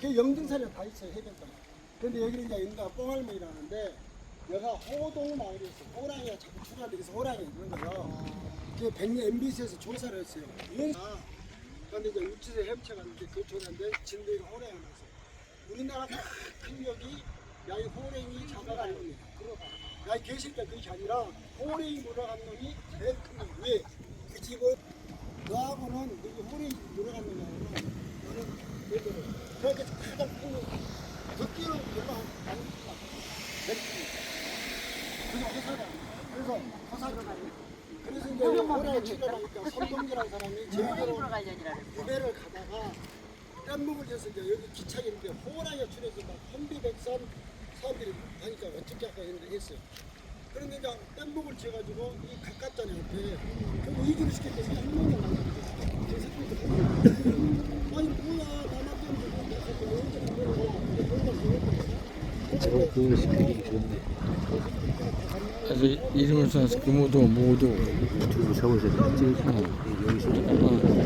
그 영등산에 다 있어요 해변가. 근데 여기는 이제 인가 뽕할머니라는데 여기가 호동 마을이었어. 호랑이가 자꾸 출하되서 호랑이 있는 거예요. 그 백년 MBC에서 조사를 했어요. 아, 근데 이제 우치에 헤엄쳐 갔는데 그 조사인데 진도가 호랑이가 나서 우리나라 큰 역이 야이 호랭이 잡아가 놈이야. 야이 개새끼야 그게 아니라 호랭이 물어간 놈이 제일 큰 놈. 왜? 그 집은 너하고는 여기 호랭이 물어간 가장 큰 놈. 듣기로 별로 안 좋다. 그래서 허사가 그래서 허사가 그래서 이제 호랑이 출연하니까 선동기라는 사람이 제대로 유배를 가다가 뗏목을 져서 이제 여기 기차에 있는데 호랑이가 출해서 막 혼비백산 사람들이 하니까 어떻게 할까 했는데 했어요. 그런데 이제 뗏목을 지어가지고 이 가깝잖아요 옆에 그리고 이기를 시켰더니 한 명이 안 나가요. 그 새끼들 아니 뭐야 나만 때문에 그렇게 언제 그 이름을 써서 금호도 모도. 유튜브 적어서 찍으시면 여기서.